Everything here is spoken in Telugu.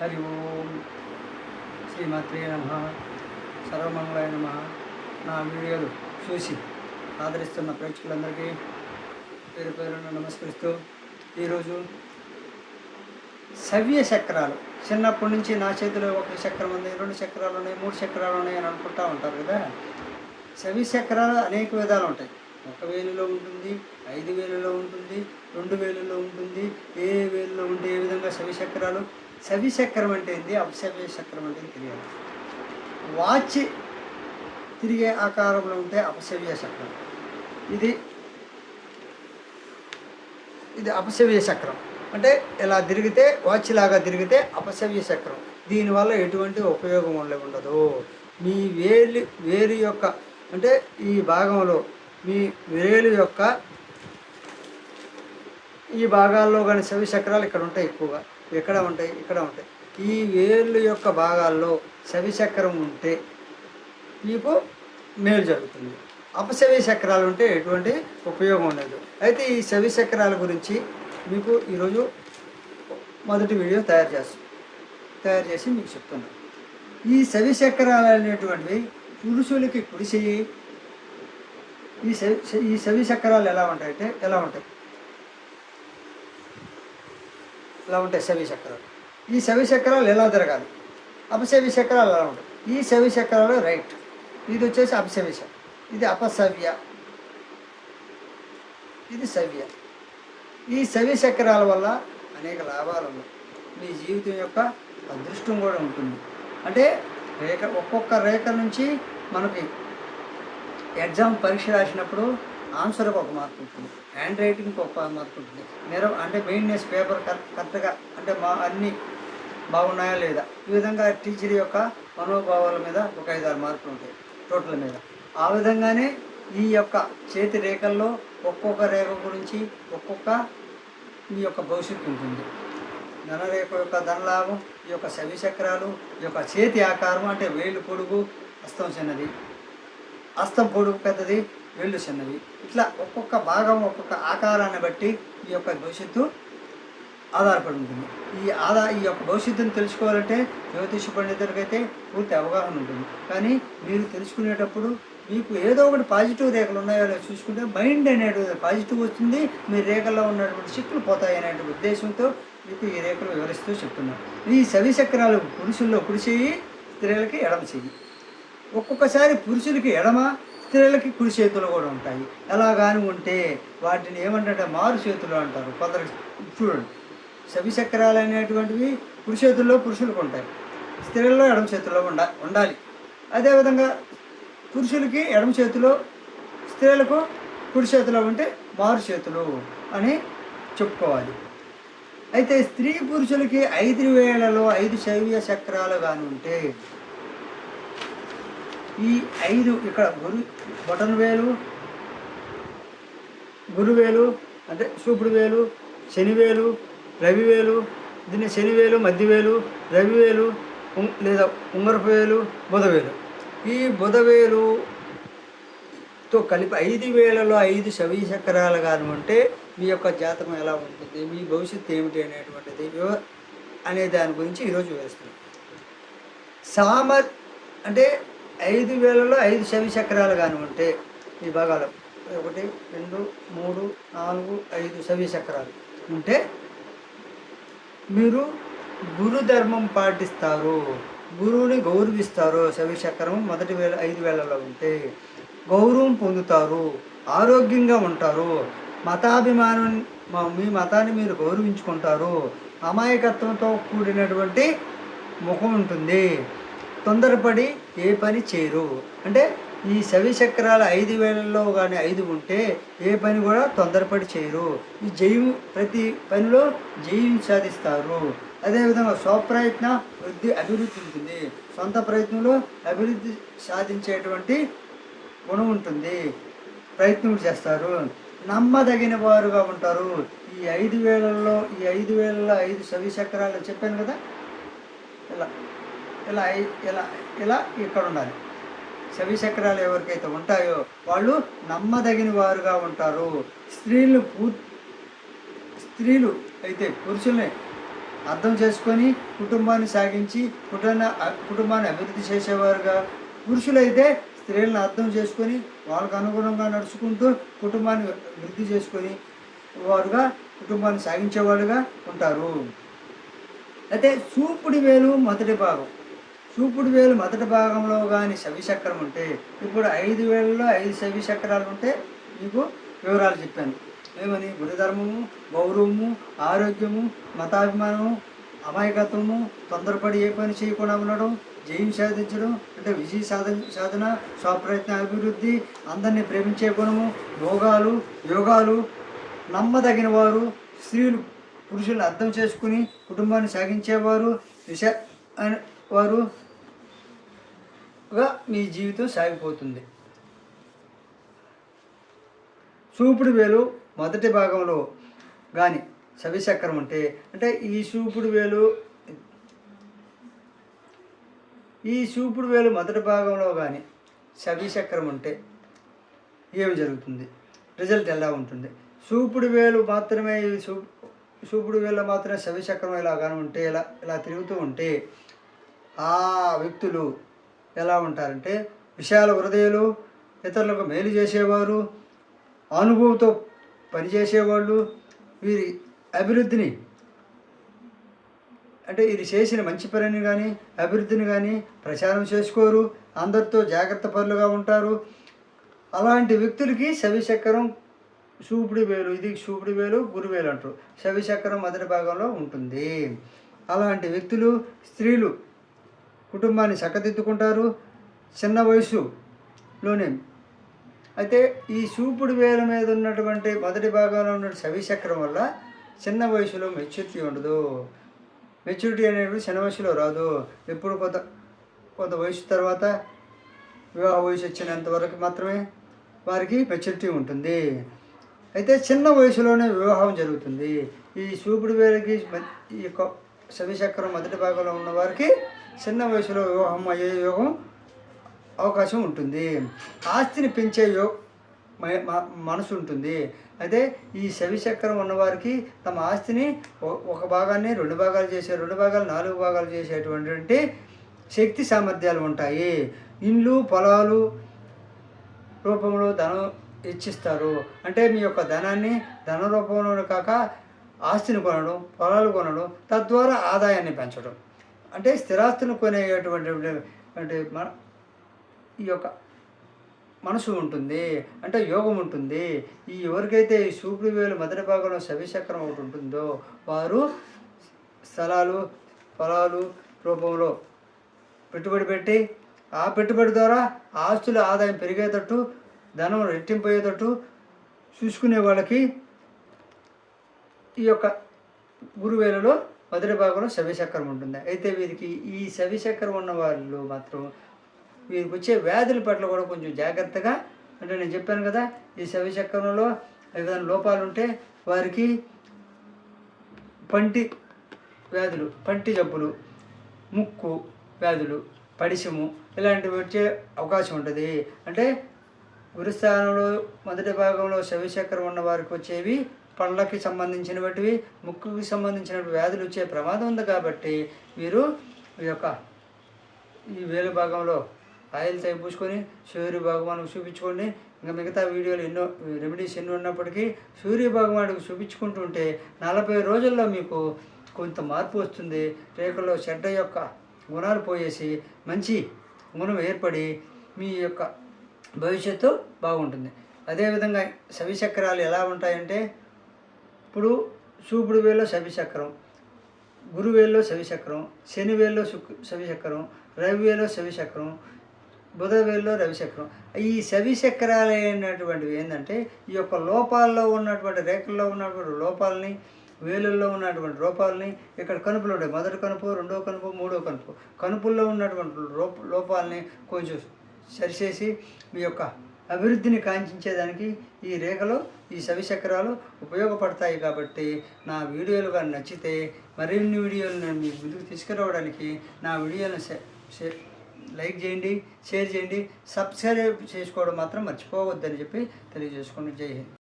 హరి ఓం శ్రీమాత్రే నమ సర్వమంగళాయ నమ నా వీడియోలు చూసి ఆదరిస్తున్న ప్రేక్షకులందరికీ పేరు పేరున నమస్కరిస్తూ ఈరోజు సవ్య చక్రాలు. చిన్నప్పటి నుంచి నా చేతిలో ఒక చక్రం ఉంది రెండు చక్రాలు ఉన్నాయి మూడు చక్రాలు ఉన్నాయి అని అనుకుంటా ఉంటారు కదా? సవ్య చక్రాలు అనేక విధాలు ఉంటాయి. ఒక వేలులో ఉంటుంది ఐదు వేలులో ఉంటుంది రెండు వేలులో ఉంటుంది ఏ వేలులో ఉంటే ఏ విధంగా సవి చక్రాలు చక్రం అంటే ఏంది? అపసవ్య చక్రం అంటే తెలియదు. వాచ్ తిరిగే ఆకారంలో ఉంటే అపసవ్య చక్రం. ఇది ఇది అపసవ్య చక్రం. అంటే ఇలా తిరిగితే వాచ్ లాగా తిరిగితే అపసవ్య చక్రం. దీనివల్ల ఎటువంటి ఉపయోగం ఉండే ఉండదు. మీ వేలి వేలు యొక్క అంటే ఈ భాగంలో మీ వేలు యొక్క ఈ భాగాల్లో కానీ సవి చక్రాలు ఇక్కడ ఉంటాయి ఎక్కువగా. ఎక్కడ ఉంటాయి? ఇక్కడ ఉంటాయి. ఈ వేర్లు యొక్క భాగాల్లో సవి చక్రం ఉంటే మీకు మేలు జరుగుతుంది. అపసవి చక్రాలు ఉంటే ఎటువంటి ఉపయోగం ఉండదు. అయితే ఈ శవి చక్రాల గురించి మీకు ఈరోజు మొదటి వీడియో తయారు చేస్తాం తయారు చేసి మీకు చెప్తున్నాను. ఈ శవి చక్రాలు అనేటువంటివి పురుషులకి కుడి ఈ సవి ఈ శవి చక్రాలు ఎలా ఉంటాయంటే ఎలా ఉంటాయి? ఇలా ఉంటాయి సవి చక్రాలు. ఈ శవి చక్రాలు ఎలా తిరగాలి అపసవి చక్రాలు ఎలా ఉంటాయి? ఈ శవి చక్రాలు రైట్. ఇది వచ్చేసి అపసవ్య ఇది అపశవ్య. ఇది సవ్య ఈ శవి చక్రాల వల్ల అనేక లాభాలు ఉన్నాయి. మీ జీవితం యొక్క అదృష్టం కూడా ఉంటుంది. అంటే రేఖ ఒక్కొక్క రేఖ నుంచి మనకి ఎగ్జామ్ పరీక్ష రాసినప్పుడు ఆన్సర్కి ఒక మార్క్ ఉంటుంది. హ్యాండ్ రైటింగ్కి ఒక మార్క్ ఉంటుంది. మీరు అంటే మెయిన్నెస్ పేపర్ కరెక్ట్గా అంటే మా అన్నీ బాగున్నాయా లేదా? ఈ విధంగా టీచర్ యొక్క మనోభావాల మీద ఒక ఐదు ఆరు మార్కులు ఉంటాయి. టోటల్ మీద. ఆ విధంగానే ఈ యొక్క చేతి రేఖల్లో ఒక్కొక్క రేఖ గురించి ఒక్కొక్క మీ యొక్క భవిష్యత్తు ఉంటుంది. ధనరేఖ యొక్క ధనలాభం ఈ యొక్క శవి చక్రాలు ఈ యొక్క చేతి ఆకారం అంటే వేలు పొడుగు హస్తం చిన్నది. హస్తం పొడుగు పెద్దది. వేళ్ళు చిన్నవి. ఇట్లా ఒక్కొక్క భాగం ఒక్కొక్క ఆకారాన్ని బట్టి ఈ యొక్క భవిష్యత్తు ఆధారపడి ఉంటుంది. ఈ ఆదా ఈ యొక్క భవిష్యత్తును తెలుసుకోవాలంటే జ్యోతిష పండితులకైతే పూర్తి అవగాహన ఉంటుంది. కానీ మీరు తెలుసుకునేటప్పుడు మీకు ఏదో ఒకటి పాజిటివ్ రేఖలు ఉన్నాయో లేదో చూసుకుంటే మైండ్ అనేటువంటి పాజిటివ్ వస్తుంది మీ రేఖల్లో ఉన్నటువంటి శక్తులు పోతాయి అనే ఉద్దేశంతో మీకు ఈ రేఖలు వివరిస్తూ చెప్తున్నాను ఈ సవి చక్రాలు పురుషుల్లో కుడి చేయి స్త్రీలకి ఎడమ చెయ్యి ఒక్కొక్కసారి పురుషులకి ఎడమ స్త్రీలకి కుడి చేతులు కూడా ఉంటాయి. ఎలా కానీ ఉంటే వాటిని ఏమంటే మారు చేతులు అంటారు. కొందరు చూడండి సవిచక్రాలు అనేటువంటివి కుడి చేతుల్లో పురుషులకు ఉంటాయి. స్త్రీల్లో ఎడమ చేతుల్లో ఉండ ఉండాలి. అదేవిధంగా పురుషులకి ఎడమ చేతిలో స్త్రీలకు కుడి చేతిలో ఉంటే మారు చేతులు అని చెప్పుకోవాలి. అయితే స్త్రీ పురుషులకి ఐదు వేలలో ఐదు శైవ్య చక్రాలు కానీ ఉంటే ఈ ఐదు ఇక్కడ గురు బొటన్ వేలు గురువేలు అంటే చూపుడు వేలు శనివేలు రవివేలు దీన్ని శనివేలు మధ్యవేలు రవివేలు ఉం- లేదా ఉంగరపు వేలు బుధవేలు ఈ బుధవేలుతో కలిపి ఐదు వేలలో ఐదు శవీ చక్రాలు కానీ ఉంటే మీ యొక్క జాతకం ఎలా ఉంటుంది? మీ భవిష్యత్తు ఏమిటి అనేటువంటిది వివ- అనే దాని గురించి ఈరోజు వేస్తున్నాం సామర్ అంటే ఐదు వేలలో ఐదు శవి చక్రాలు కానీ ఉంటే ఈ భాగాలు. ఒకటి రెండు మూడు నాలుగు ఐదు శవి చక్రాలు ఉంటే మీరు గురు ధర్మం పాటిస్తారు. గురువుని గౌరవిస్తారు. శవి చక్రం మొదటి వేల ఐదు వేలలో ఉంటే గౌరవం పొందుతారు. ఆరోగ్యంగా ఉంటారు. మతాభిమానం మీ మతాన్ని మీరు గౌరవించుకుంటారు. అమాయకత్వంతో కూడినటువంటి ముఖం ఉంటుంది. తొందరపడి ఏ పని చేయరు. అంటే ఈ శవి చక్రాల ఐదు వేలలో కానీ ఐదు ఉంటే ఏ పని కూడా తొందరపడి చేయరు. ఈ జయం ప్రతి పనిలో జయం సాధిస్తారు. అదేవిధంగా స్వప్రయత్న వృద్ధి అభివృద్ధి ఉంటుంది. సొంత ప్రయత్నంలో అభివృద్ధి సాధించేటువంటి గుణం ఉంటుంది. ప్రయత్నం చేస్తారు. నమ్మదగిన వారుగా ఉంటారు. ఈ ఐదు వేలలో ఈ ఐదు వేలలో ఐదు సవి చక్రాలు చెప్పాను కదా? ఇలా. ఇలా ఇలా ఇలా ఇక్కడ ఉండాలి? చవిచక్రాలు ఎవరికైతే ఉంటాయో వాళ్ళు నమ్మదగిన వారుగా ఉంటారు. స్త్రీలు పూ స్త్రీలు అయితే పురుషుల్ని అర్థం చేసుకొని కుటుంబాన్ని సాగించి కుటుంబ కుటుంబాన్ని అభివృద్ధి చేసేవారుగా. పురుషులైతే స్త్రీలను అర్థం చేసుకొని వాళ్ళకు అనుగుణంగా నడుచుకుంటూ కుటుంబాన్ని వృద్ధి చేసుకొని వారుగా కుటుంబాన్ని సాగించేవాళ్ళుగా ఉంటారు. అయితే చూపుడు వేలు మొదటి భాగం. చూపుడు వేలు మొదటి భాగంలో కానీ చక్రం ఉంటే ఇప్పుడు ఐదు వేలలో ఐదు చక్రాలు ఉంటే మీకు వివరాలు చెప్పాను. ఏమని? గురుధర్మము గౌరవము ఆరోగ్యము మతాభిమానము అమాయకత్వము తొందరపడి ఏ పని చేయకుండా ఉండడం జయం సాధించడం అంటే విజయ సాధన సాధన స్వప్రయత్న అభివృద్ధి అందరినీ ప్రేమించే గుణము భోగాలు యోగాలు నమ్మదగిన వారు స్త్రీలు పురుషులను అర్థం చేసుకుని కుటుంబాన్ని సాగించేవారు విష వారు గా మీ జీవితం సాగిపోతుంది. చూపుడు వేలు మొదటి భాగంలో కానీ సవిచక్రం ఉంటే అంటే ఈ చూపుడు వేలు ఈ చూపుడు వేలు మొదటి భాగంలో కానీ సవిచక్రం ఉంటే ఏమి జరుగుతుంది? రిజల్ట్ ఎలా ఉంటుంది? చూపుడు వేలు మాత్రమే చూ చూపుడు వేలు మాత్రమే సవిచక్రం ఇలా కానీ ఉంటే ఇలా ఇలా తిరుగుతూ ఉంటే ఆ వ్యక్తులు ఎలా ఉంటారంటే విశాల హృదయాలు ఇతరులకు మేలు చేసేవారు అనుభవంతో పనిచేసేవాళ్ళు వీరి అభివృద్ధిని అంటే వీరు చేసిన మంచి పనిని కానీ అభివృద్ధిని కానీ ప్రచారం చేసుకోరు అందరితో జాగ్రత్త పనులుగా ఉంటారు. అలాంటి వ్యక్తులకి శవిచక్రం చూపుడు వేలు ఇది చూపుడు వేలు గురువేలు అంటారు. శవిచక్రం మొదటి భాగంలో ఉంటుంది. అలాంటి వ్యక్తులు స్త్రీలు కుటుంబాన్ని చక్కదిద్దుకుంటారు చిన్న వయసులోనే. అయితే ఈ చూపుడు వేల మీద ఉన్నటువంటి మొదటి భాగంలో ఉన్న చవిచక్రం వల్ల చిన్న వయసులో మెచ్యూరిటీ ఉండదు. మెచ్యూరిటీ అనేది చిన్న వయసులో రాదు. ఎప్పుడు కొంత కొంత వయసు తర్వాత వివాహ వయసు వచ్చినంత వరకు మాత్రమే వారికి మెచ్యూరిటీ ఉంటుంది. అయితే చిన్న వయసులోనే వివాహం జరుగుతుంది. ఈ చూపుడు వేలకి ఈ యొక్క శవిచక్రం మొదటి భాగంలో ఉన్న వారికి చిన్న వయసులో వివాహం అయ్యే యోగం అవకాశం ఉంటుంది. ఆస్తిని పెంచే యో మ- మ- మనసు ఉంటుంది. అయితే ఈ శవిచక్రం ఉన్నవారికి తమ ఆస్తిని ఒక భాగాన్ని రెండు భాగాలు చేసే రెండు భాగాలు నాలుగు భాగాలు చేసేటువంటి శక్తి సామర్థ్యాలు ఉంటాయి. ఇండ్లు పొలాలు రూపంలో ధనం ఇచ్చిస్తారు. అంటే మీ యొక్క ధనాన్ని ధన రూపంలో కాక ఆస్తిని కొనడం పొలాలు కొనడం తద్వారా ఆదాయాన్ని పెంచడం. అంటే స్థిరాస్తులు కొనేటువంటి అంటే మన ఈ యొక్క మనసు ఉంటుంది అంటే యోగం ఉంటుంది. ఈ ఎవరికైతే ఈ సూపుడు వేలు మొదటి భాగంలో సవిచక్రం ఒకటి ఉంటుందో వారు స్థలాలు పొలాలు రూపంలో పెట్టుబడి పెట్టి ఆ పెట్టుబడి ద్వారా ఆస్తుల ఆదాయం పెరిగేటట్టు ధనం రెట్టింపోయేటట్టు చూసుకునే వాళ్ళకి ఈ యొక్క గురువేలలో మొదటి భాగంలో శవిచక్రం ఉంటుంది. అయితే వీరికి ఈ శవిచక్రం ఉన్న వాళ్ళు మాత్రం వీరికి వచ్చే వ్యాధుల పట్ల కూడా కొంచెం జాగ్రత్తగా అంటే నేను చెప్పాను కదా ఈ శవిచక్రంలో ఏదైనా లోపాలు ఉంటే వారికి పంటి వ్యాధులు పంటి జబ్బులు ముక్కు వ్యాధులు పడిశము ఇలాంటివి వచ్చే అవకాశం ఉంటుంది. అంటే గురుస్థానంలో మొదటి భాగంలో శవిచక్రం ఉన్న వారికి వచ్చేవి పళ్ళకి సంబంధించినటువంటివి ముక్కుకి సంబంధించిన వ్యాధులు వచ్చే ప్రమాదం ఉంది కాబట్టి వీరు ఈ యొక్క ఈ వేలు భాగంలో ఆయిల్ తై పూసుకొని సూర్య భగవానికి చూపించుకోండి. ఇంకా మిగతా వీడియోలు ఎన్నో రెమెడీస్ ఎన్నో ఉన్నప్పటికీ సూర్య భగవానుడికి చూపించుకుంటుంటే నలభై రోజుల్లో మీకు కొంత మార్పు వస్తుంది. రేఖలో చెడ్డ యొక్క గుణాలు పోయేసి మంచి గుణం ఏర్పడి మీ యొక్క భవిష్యత్తు బాగుంటుంది. అదేవిధంగా సవిచక్రాలు ఎలా ఉంటాయంటే ఇప్పుడు చూపుడు వేలో సవిచక్రం గురువేల్లో సవిచక్రం శనివేల్లో శుక్ సవిచక్రం రవివేలో సవిచక్రం బుధవేల్లో రవిచక్రం. ఈ సవిచక్రాలు అయినటువంటివి ఏంటంటే ఈ యొక్క లోపాల్లో ఉన్నటువంటి రేఖల్లో ఉన్నటువంటి లోపాలని వేలుల్లో ఉన్నటువంటి రూపాలని ఇక్కడ కనుపులు ఉంటాయి. మొదటి కనుపు రెండో కనుపు మూడో కనుపు. కనుపుల్లో ఉన్నటువంటి లోప లోపాలని కొంచెం సరిచేసి మీ యొక్క అభివృద్ధిని కాంక్షించేదానికి ఈ రేఖలు ఈ సవిచక్రాలు ఉపయోగపడతాయి కాబట్టి నా వీడియోలు కానీ నచ్చితే మరిన్ని వీడియోలు నేను మీకు ముందుకు తీసుకురావడానికి నా వీడియోలను లైక్ చేయండి షేర్ చేయండి సబ్స్క్రైబ్ చేసుకోవడం మాత్రం మర్చిపోవద్దని చెప్పి తెలియజేసుకోండి జై హింద్.